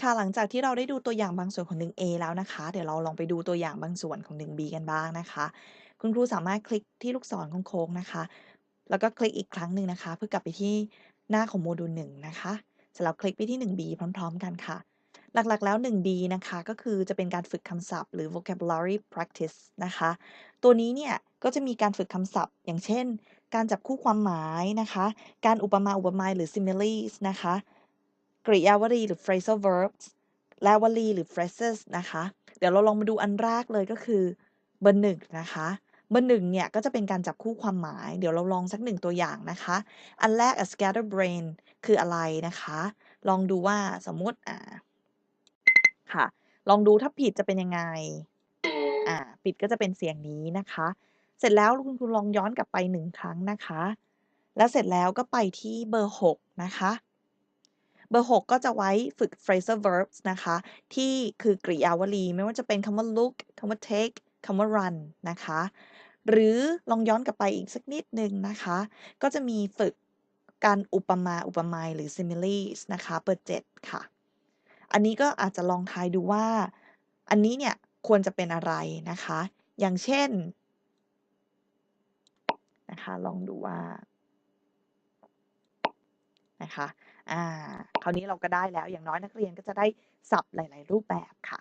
ค่ะ หลังจากที่เราได้ดูตัวอย่างบางส่วนของ 1A แล้วนะคะ เดี๋ยวเราลองไปดูตัวอย่างบางส่วนของ 1B กันบ้างนะคะ คุณครูสามารถคลิกที่ลูกศรโค้งๆนะคะ แล้วก็คลิกอีกครั้งหนึ่งนะคะ เพื่อกลับไปที่หน้าของโมดูล1นะคะเสร็จแล้วคลิกไปที่ 1B พร้อม ๆ กันค่ะ หลักๆแล้ว 1B นะคะ ก็คือจะเป็นการฝึกคำศัพท์หรือ vocabulary practice นะคะ ตัวนี้เนี่ยก็จะมีการฝึกคำศัพท์ อย่างเช่น การจับคู่ความหมายนะคะ การอุปมาอุปไมยหรือ similes นะคะ กริยาวลีหรือ phrasal verbs และวลีหรือ phrases นะคะ เดี๋ยวเราลองมาดูอันแรกเลยก็คือเบอร์1นะคะเบอร์1เนี่ยก็จะเป็นการจับคู่ความหมาย เดี๋ยวเราลองสัก1ตัวอย่างนะคะ อันแรก a scatterbrain คืออะไรนะคะ ลองดูว่าสมมติอ่าค่ะ ลองดูถ้าผิดจะเป็นยังไงอ่าผิดก็จะเป็นเสียงนี้นะคะ เสร็จแล้วคุณครูลองย้อนกลับไป1ครั้งนะคะ แล้วเสร็จแล้วก็ไปที่เบอร์6นะคะ บอร์ 6 ก็จะไว้ฝึก phrasal verbs นะคะ ที่คือกริยาวลี ไม่ว่าจะเป็นคำว่า look คำว่า take คำว่า run นะคะ หรือลองย้อนกลับไปอีกสักนิดนึงนะคะ ก็จะมีฝึกการอุปมา อุปไมยหรือ similes นะคะเบอร์7ค่ะ อันนี้ก็อาจจะลองทายดูว่า อันนี้เนี่ยควรจะเป็นอะไรนะคะ อย่างเช่นนะคะ ลองดูว่า นะคะอ่าคราวนี้เราก็ได้แล้วอย่างน้อยนักเรียนก็จะได้ศัพท์หลาย ๆ รูปแบบค่ะ